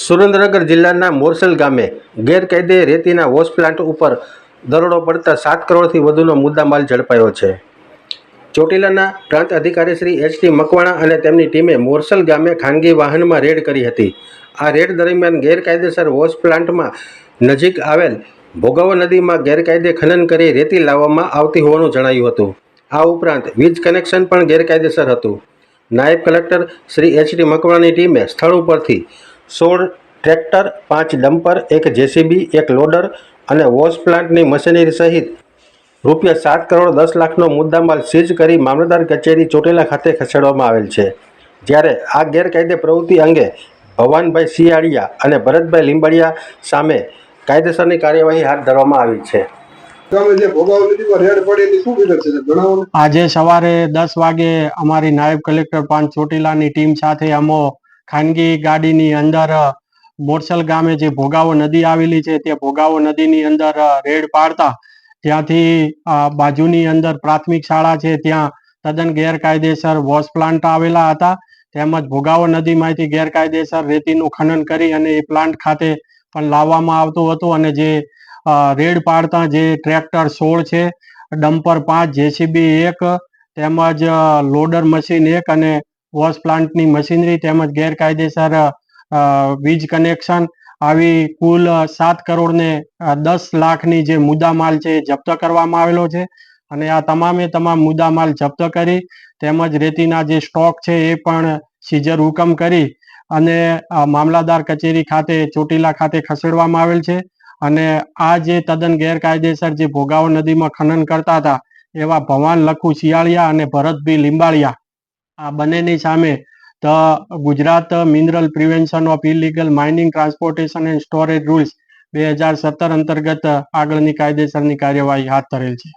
સુરેન્દ્રનગર જિલ્લાના મોરસલ ગામે ગેરકાયદે રેતીના વોશ પ્લાન્ટ ઉપર દરોડો પડતા સાત કરોડથી વધુનો મુદ્દામાલ ઝડપાયો છે. ચોટીલાના પ્રાંત અધિકારી શ્રી એચ ટી મકવાણા અને તેમની ટીમે મોરસલ ગામે ખાનગી વાહનમાં રેડ કરી હતી. આ રેડ દરમિયાન ગેરકાયદેસર વોશ પ્લાન્ટમાં નજીક આવેલ ભોગાવો નદીમાં ગેરકાયદે ખનન કરી રેતી લાવવામાં આવતી હોવાનું જણાયું હતું. આ ઉપરાંત વીજ કનેક્શન પણ ગેરકાયદેસર હતું. નાયબ કલેક્ટર શ્રી એચ ડી મકવાણાની ટીમે સ્થળ ઉપરથી સોળ ટ્રેક્ટર પાંચ ડમ્પર એક જેસીબી એક લોડર અને વોશ પ્લાન્ટની મશીનરી સહિત રૂપિયા સાત કરોડ દસ લાખનો મુદ્દામાલ સીઝ કરી મામલતદાર કચેરી ચોટીલા ખાતે ખસેડવામાં આવેલ છે. જ્યારે આ ગેરકાયદે પ્રવૃત્તિ અંગે ભવાનભાઈ સિયાળિયા અને ભરતભાઈ લીંબડિયા સામે કાયદેસરની કાર્યવાહી હાથ ધરવામાં આવી છે. તમે જે ભોગાવ નદીમાં રેડ પડી એની શું વિગત છે જણાવો ને. આજે સવારે દસ વાગે અમારી નાયબ કલેક્ટર પાંચ ચોટીલાની ટીમ સાથે અમો ખાનગી ગાડીની અંદર મોરસલ ગામે જે ભોગાવો નદી આવેલી છે, તે ભોગાવો નદીની અંદર રેડ પાડતા. ત્યાંથી બાજુની અંદર પ્રાથમિક શાળા છે, ત્યાં તદ્દન ગેરકાયદેસર વોશ પ્લાન્ટ આવેલા હતા. તેમજ ભોગાવો નદીમાંથી ગેરકાયદેસર રેતીનું ખનન કરી અને એ પ્લાન્ટ ખાતે પણ લાવવામાં આવતું હતું અને જે રેડ પાડતા જે ટ્રેક્ટર સોળ છે, ડમ્પર પાંચ, જેસીબી એક, તેમજ લોડર મશીન એક અને વોશ પ્લાન્ટની મશીનરી તેમજ ગેરકાયદેસર વીજ કનેક્શન આવી કુલ સાત કરોડ ને દસ લાખની જે મુદ્દામાલ છે એ જપ્ત કરવામાં આવેલો છે. અને આ તમામે તમામ મુદ્દામાલ જપ્ત કરી તેમજ રેતીના જે સ્ટોક છે એ પણ સીઝર હુકમ કરી અને મામલાદાર કચેરી ખાતે, ચોટીલા ખાતે ખસેડવામાં આવેલ છે. અને આ જે તદ્દન ગેરકાયદેસર જે ભોગાવો નદીમાં ખનન કરતા હતા એવા ભવાન લખુ શિયાળિયા અને ભરતભી લીંબાળિયા આ બંનેની સામે the Gujarat mineral prevention of illegal mining transportation and storage rules બે હજાર સત્તર અંતર્ગત આગળની કાયદેસરની કાર્યવાહી હાથ ધરેલ છે.